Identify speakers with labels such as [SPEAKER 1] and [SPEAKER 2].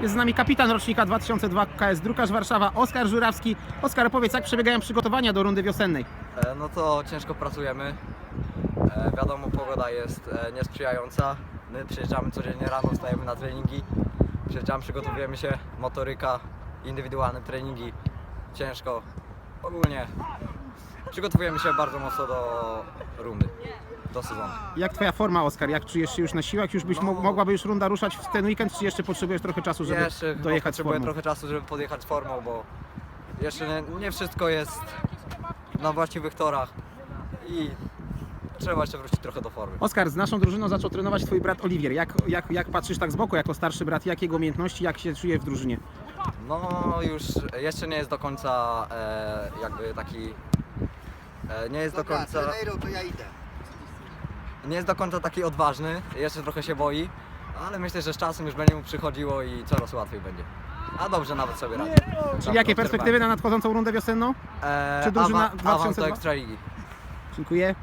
[SPEAKER 1] Jest z nami kapitan rocznika 2002 KS Drukarz Warszawa, Oskar Żurawski. Oskar, powiedz, jak przebiegają przygotowania do rundy wiosennej?
[SPEAKER 2] E, No to ciężko pracujemy. E, Wiadomo, pogoda jest e, niesprzyjająca. My przyjeżdżamy codziennie rano, stajemy na treningi. Przyjeżdżamy, przygotowujemy się, motoryka, indywidualne treningi. Ciężko. Ogólnie przygotowujemy się bardzo mocno do rundy, do sezonu.
[SPEAKER 1] Jak twoja forma, Oskar? Jak czujesz się już na siłach? Już byś
[SPEAKER 2] No.
[SPEAKER 1] mo- mogłaby już runda ruszać w ten weekend, czy jeszcze potrzebujesz trochę czasu, żeby
[SPEAKER 2] jeszcze chyba
[SPEAKER 1] dojechać z
[SPEAKER 2] potrzebuję
[SPEAKER 1] formą?
[SPEAKER 2] trochę czasu, żeby podjechać z formą, bo jeszcze nie, nie wszystko jest na właściwych torach i trzeba jeszcze wrócić trochę do formy.
[SPEAKER 1] Oskar, z naszą drużyną zaczął trenować twój brat Oliwier. Jak, jak, jak patrzysz tak z boku jako starszy brat? Jakie jego umiejętności, jak się czuje w drużynie?
[SPEAKER 2] No już jeszcze nie jest do końca e, jakby taki e, nie jest do
[SPEAKER 3] Dobra,
[SPEAKER 2] końca
[SPEAKER 3] treneru, to ja idę.
[SPEAKER 2] Nie jest do końca taki odważny, jeszcze trochę się boi, ale myślę, że z czasem już będzie mu przychodziło i coraz łatwiej będzie. A dobrze nawet sobie radzi.
[SPEAKER 1] Czyli jakie perspektywy na nadchodzącą rundę wiosenną?
[SPEAKER 2] E,
[SPEAKER 1] czy drużyna
[SPEAKER 2] awa- awans
[SPEAKER 1] 2002?
[SPEAKER 2] do Ekstraligi.
[SPEAKER 1] Dziękuję.